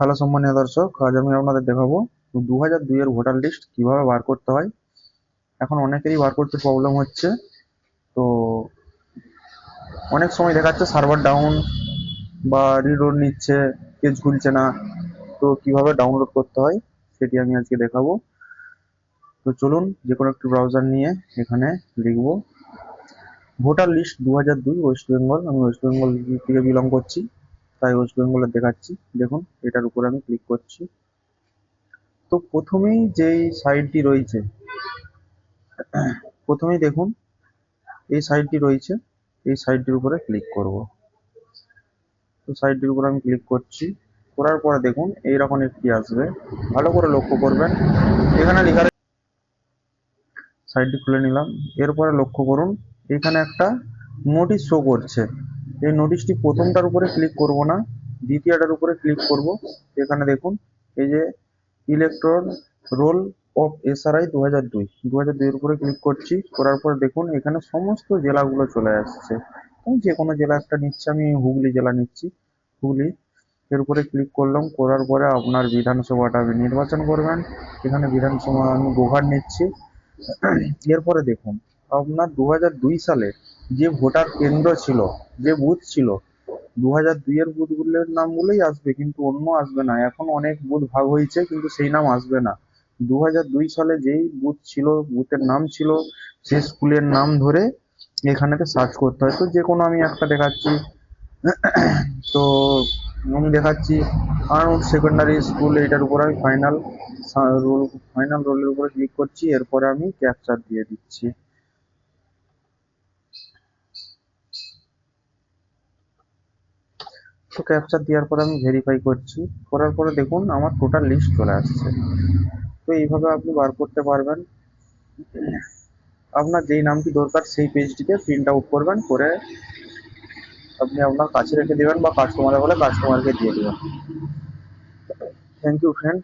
Hello সম্মানীয় দর্শক, আজ আমি আপনাদের দেখাবো দু হাজার দুইয়ের ভোটার লিস্ট কীভাবে বার করতে হয়। এখন অনেকেরই বার করতে প্রবলেম হচ্ছে। তো অনেক সময় দেখাচ্ছে সার্ভার ডাউন বা রিলোড নিচ্ছে পেজ খুলছে না। তো কীভাবে ডাউনলোড করতে হয় সেটি আমি আজকে দেখাবো। তো চলুন যে কোনো একটি ব্রাউজার নিয়ে এখানে লিখব। ভোটার লিস্ট দু হাজার দুই ওয়েস্ট বেঙ্গল আমি ওয়েস্ট বেঙ্গল থেকে বিলং করছি। তাই ওয়েস্ট বেঙ্গলের দেখাচ্ছি। দেখুন, এটার উপরে আমি ক্লিক করছি। তো প্রথমেই যেই সাইটটি রয়েছে, প্রথমেই দেখুন, এই সাইটটি রয়েছে, এই সাইটটির উপরে ক্লিক করব। তো সাইটটির উপরে আমি ক্লিক করছি। করার পরে দেখুন, এইরকম একটি আসবে। ভালো করে লক্ষ্য করবেন। এখানে লেখা সাইটটি খুলে নিলাম। এরপরে লক্ষ্য করুন, এখানে একটা নোটিশ শো করছে। এই নোটিশটি প্রথমটার উপরে ক্লিক করব না, দ্বিতীয়টার উপরে ক্লিক করব। এখানে দেখুন, এই যে ইলেকট্রন রোল অফ এসআরআই দু হাজার দুই। দু হাজার দুইয়ের উপরে ক্লিক করছি, করার পর দেখুন, এখানে সমস্ত জেলাগুলো চলে আসছে। যে কোনো জেলা একটা নিচ্ছি, আমি হুগলি জেলা নিচ্ছি। হুগলি এর উপরে ক্লিক করলাম, করার পরে আপনার বিধানসভাটা আপনি নির্বাচন করবেন। এখানে বিধানসভা আমি গোঘাট নিচ্ছি। এরপরে দেখুন, আপনার দু হাজার দুই সালে যে ভোটার কেন্দ্র ছিল যে বুথ ছিল দু হাজার দুইয়ের বুথগুলোর নামগুলোই আসবে, কিন্তু অন্য আসবে না। এখন অনেক বুথ ভাগ হয়েছে, কিন্তু সেই নাম আসবে না। দু দুই সালে যেই বুথ ছিল বুথের নাম ছিল সেই স্কুলের নাম ধরে এখানেতে সার্চ করতে হয়। তো যে কোনো আমি একটা দেখাচ্ছি। তো আমি দেখাচ্ছি আর্নউড সেকেন্ডারি স্কুল এইটার উপর আমি ফাইনাল রোল ফাইনাল রোলের উপরে ক্লিক করছি, এরপরে আমি ক্যাপচার দিয়ে দিচ্ছি। তো ক্যাপচার দেওয়ার পর আমি ভেরিফাই করছি। করার পরে দেখুন আমার টোটাল লিস্ট চলে আসছে। তো এইভাবে আপনি বার করতে পারবেন। আপনার যেই নামটি দরকার সেই পেজটিকে প্রিন্ট আউট করবেন, করে আপনি আপনার কাছে রেখে দেবেন বা কাস্টমারে বলে কাস্টমারকে দিয়ে দেবেন। Thank you friend